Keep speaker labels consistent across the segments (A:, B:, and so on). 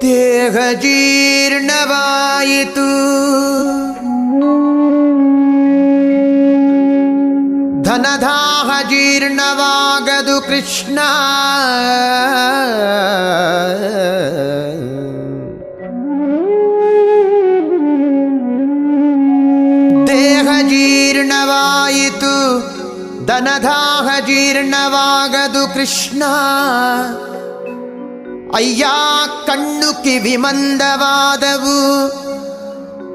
A: ದೇಹ ಜೀರ್ಣವಾಯಿತು ಧನದಾಹ ಜೀರ್ಣವಾಗದು ಕೃಷ್ಣ ದೇಹ ಜೀರ್ಣವಾಯಿತು ಧನದಾಹ ಜೀರ್ಣವಾಗದು ಕೃಷ್ಣ. ಅಯ್ಯ, ಕಣ್ಣು ಕಿವಿ ಮಂದವಾದವು.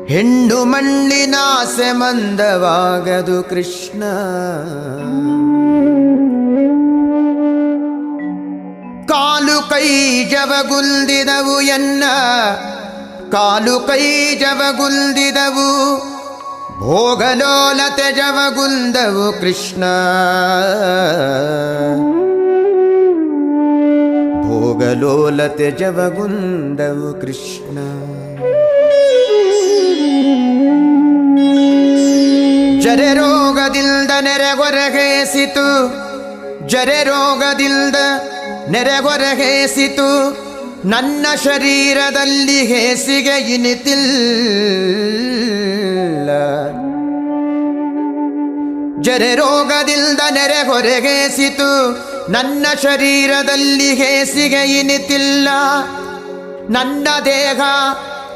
A: ಹೆಣ್ಣು ಮಣ್ಣಿನಾಸೆ ಮಂದವಾಗದು ಕೃಷ್ಣ. ಕಾಲು ಕೈ ಜವಗುಲ್ದಿದವು ಎನ್ನ. ಕಾಲು ಕೈ ಜವಗುಲ್ದಿದವು ಭೋಗಲೋಲತೆ ತೆಜವಗುಂದವು ಕೃಷ್ಣ. ಭೋಗಲೋಲ ತೆಜವಗುಂದವು ಕೃಷ್ಣ. ಜರೆ ರೋಗದಿಂದ ನೆರೆಗೊರಗೇಸಿತು ಜರೆ ರೋಗದಿಂದ ನೆರೆಗೊರಗೇಸಿತು ನನ್ನ ಶರೀರದಲ್ಲಿ ಹೇಸಿಗೆ ಇನಿತಿಲ್ಲ ಜರೆ ನೆರೆ ಹೊರಗೇಸಿತು. ನನ್ನ ಶರೀರದಲ್ಲಿ ಹೇಸಿಗೆ ಇನಿತಿಲ್ಲ. ನನ್ನ ದೇಹ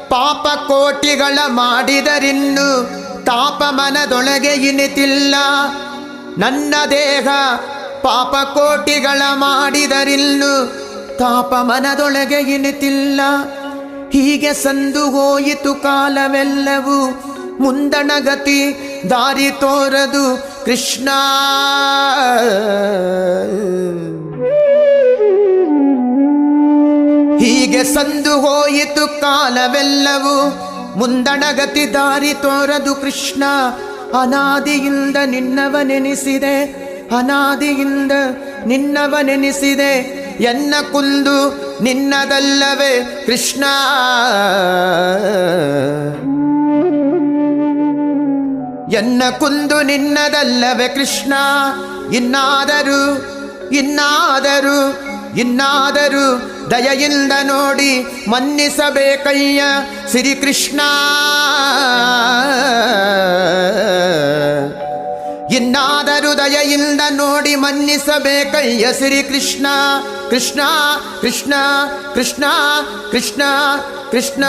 A: ಪಾಪ ಕೋಟಿಗಳ ಮಾಡಿದರಿನ್ನು ತಾಪಮನದೊಳಗೆ ಇನಿತಿಲ್ಲ. ನನ್ನ ದೇಹ ಪಾಪ ಕೋಟಿಗಳ ಮಾಡಿದರಿನ್ನು ತಾಪಮನದೊಳಗೆ ಇನಿತಿಲ್ಲ. ಹೀಗೆ ಸಂದು ಹೋಯಿತು ಕಾಲವೆಲ್ಲವೂ. ಮುಂದಣಗತಿ ದಾರಿ ತೋರದು ಕೃಷ್ಣ. ಹೀಗೆ ಸಂದು ಹೋಯಿತು ಕಾಲವೆಲ್ಲವೂ ಮುಂದಣಗತಿ ದಾರಿ ತೋರದು ಕೃಷ್ಣ. ಅನಾದಿಯಿಂದ ನಿನ್ನವನೆನಿಸಿದೆ ಅನಾದಿಯಿಂದ ನಿನ್ನವನೆನಿಸಿದೆ, ಎನ್ನ ಕುಂದು ನಿನ್ನದಲ್ಲವೇ ಕೃಷ್ಣ. ಎನ್ನ ಕುಂದು ನಿನ್ನದಲ್ಲವೇ ಕೃಷ್ಣ? ಇನ್ನಾದರೂ ಇನ್ನಾದರೂ ಇನ್ನಾದರೂ ದಯೆಯಿಂದ ನೋಡಿ ಮನ್ನಿಸಬೇಕಯ್ಯ ಶ್ರೀಕೃಷ್ಣ. ಇನ್ನಾದರೂ ದಯೆಯಿಂದ ನೋಡಿ ಮನ್ನಿಸಬೇಕಯ್ಯ ಶ್ರೀಕೃಷ್ಣ. ಕೃಷ್ಣ ಕೃಷ್ಣ ಕೃಷ್ಣ ಕೃಷ್ಣ ಕೃಷ್ಣ.